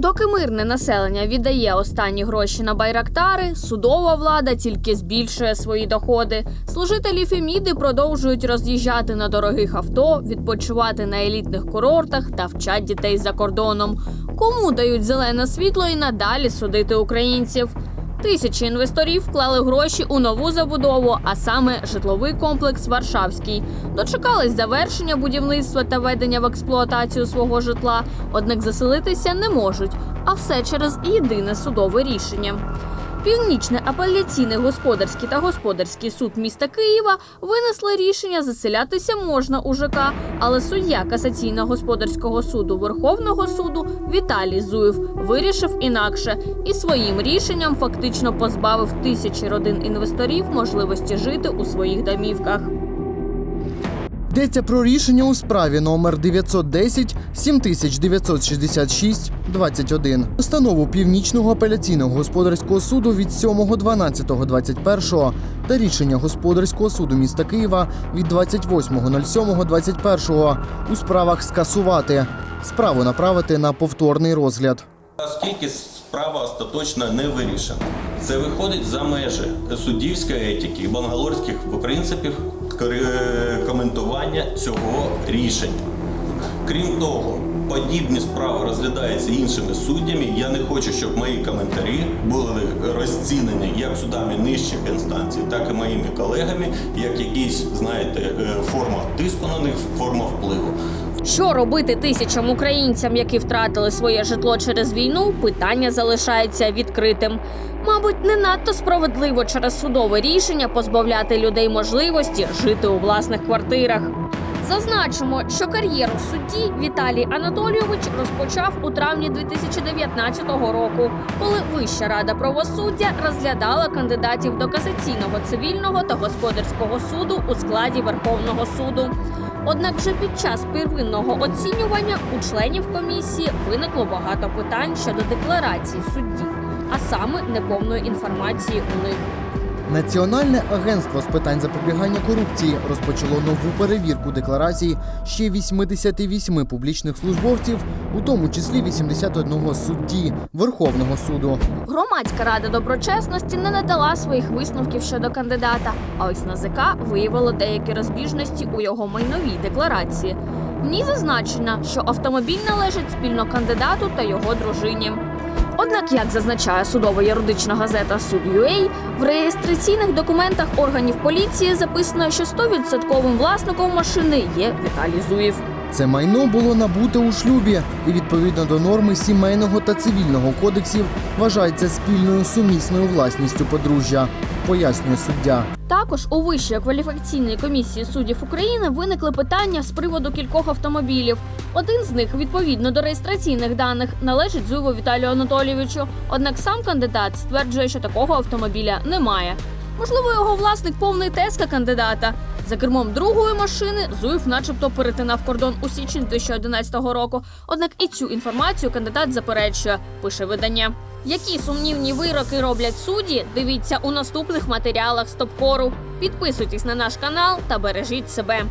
Доки мирне населення віддає останні гроші на байрактари, судова влада тільки збільшує свої доходи. Служителі Феміди продовжують роз'їжджати на дорогих авто, відпочивати на елітних курортах та вчать дітей за кордоном. Кому дають зелене світло і надалі судити українців? Тисячі інвесторів вклали гроші у нову забудову, а саме житловий комплекс Варшавський. Дочекались завершення будівництва та ведення в експлуатацію свого житла, однак заселитися не можуть. А все через єдине судове рішення. Північний апеляційний господарський та господарський суд міста Києва винесли рішення заселятися можна у ЖК, але суддя касаційно-господарського суду Верховного суду Віталій Зуєв вирішив інакше і своїм рішенням фактично позбавив тисячі родин інвесторів можливості жити у своїх домівках. Йдеться про рішення у справі номер 910 7966 21 Постанову Північного апеляційного господарського суду від 7.12.21 та рішення господарського суду міста Києва від 28.07.21 у справах скасувати, справу направити на повторний розгляд. Оскільки справа остаточно не вирішена, це виходить за межі суддівської етики і бангалорських принципів коментування цього рішення. Крім того, подібні справи розглядаються іншими суддями. Я не хочу, щоб мої коментарі були розцінені як судами нижчих інстанцій, так і моїми колегами, як якісь, знаєте, е, форма тиску на них, форма впливу. Що робити тисячам українцям, які втратили своє житло через війну? Питання залишається відкритим. Мабуть, не надто справедливо через судове рішення позбавляти людей можливості жити у власних квартирах. Зазначимо, що кар'єру судді Віталій Анатолійович розпочав у травні 2019 року, коли Вища рада правосуддя розглядала кандидатів до касаційного цивільного та господарського суду у складі Верховного суду. Однак вже під час первинного оцінювання у членів комісії виникло багато питань щодо декларації судді, а саме неповної інформації у них. Національне агентство з питань запобігання корупції розпочало нову перевірку декларацій ще 88 публічних службовців, у тому числі 81 судді Верховного суду. Громадська рада доброчесності не надала своїх висновків щодо кандидата. А ось НАЗК виявило деякі розбіжності у його майновій декларації. В ній зазначено, що автомобіль належить спільно кандидату та його дружині. Однак, як зазначає судова юридична газета Суд.UA, в реєстраційних документах органів поліції записано, що 100% власником машини є Віталій Зуєв. Це майно було набуте у шлюбі і відповідно до норми сімейного та цивільного кодексів вважається спільною сумісною власністю подружжя, пояснює суддя. Також у Вищої кваліфікаційної комісії суддів України виникли питання з приводу кількох автомобілів. Один з них, відповідно до реєстраційних даних, належить Зуєву Віталію Анатолійовичу. Однак сам кандидат стверджує, що такого автомобіля немає. Можливо, його власник повний теска кандидата. За кермом другої машини Зуєв, начебто, перетинав кордон у січні 2011 року. Однак і цю інформацію кандидат заперечує, пише видання. Які сумнівні вироки роблять судді? Дивіться у наступних матеріалах Стопкору. Підписуйтесь на наш канал та бережіть себе.